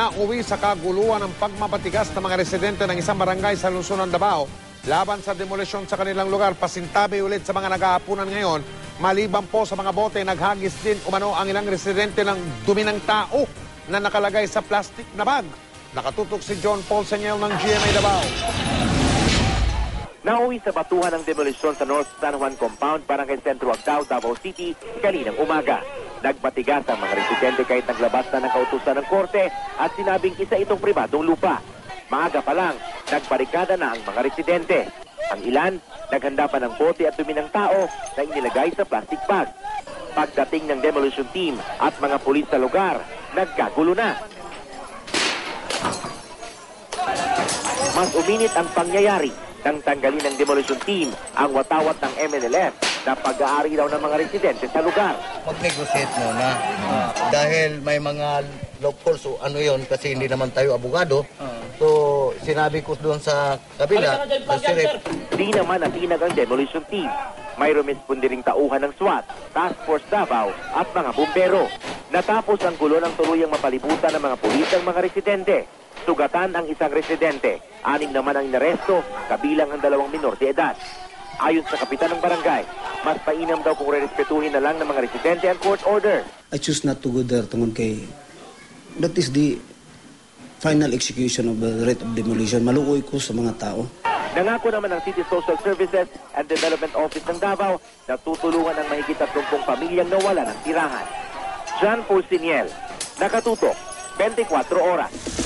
na uwi sa kaguluhan ng pagmapatigas ng mga residente ng isang barangay sa lungsod ng Davao laban sa demolisyon sa kanilang lugar. Pasintabi ulit sa mga nag-aapunan ngayon. Maliban po sa mga bote, naghagis din umano ang ilang residente ng dumi ng tao na nakalagay sa plastic na bag. Nakatutok si John Paul Senyel ng GMA Davao. Nauwi sa batuhan ng demolisyon sa North San Juan Compound, Barangay Centro Agdao, Davao City, kaninang umaga. Nagbatigas ang mga residente kahit naglabas na ng kautusan ng korte at sinabing isa itong pribadong lupa. Maaga pa lang, nagbarikada na ang mga residente. Ang ilan, naghanda pa ng bote at dumi ng tao na inilagay sa plastic bag. Pagdating ng demolition team at mga pulis sa lugar, nagkagulo na. Mas uminit ang pangyayari nang tanggalin ng demolition team ang watawat ng MNLF na pag-aari daw ng mga residente sa lugar. mag-negotiate muna. Dahil may mga loopholes o ano yon kasi hindi naman tayo abogado. So, sinabi ko doon sa kabila, sa sheriff, Di naman natinag ang demolition team. May rumispondiring tauhan ng SWAT, Task Force Davao at mga bumbero. Natapos ang gulo ng tuluyang mapalibutan ng mga pulis ang mga residente. Sugatan ang isang residente. Anim naman ang inaresto, kabilang ang dalawang minor de edad. Ayon sa kapitan ng barangay, mas painam daw kung rerespetuhin na lang ng mga residente ang court order. I choose not to go there tungod kay that is the final execution of the rate of demolition. Maluoy ko sa mga tao. Nangako naman ng City Social Services and Development Office ng Davao na tutulungan ang mahigit 30 pamilyang nawala ng tirahan. John Paul Siniel, nakatutok, 24 oras.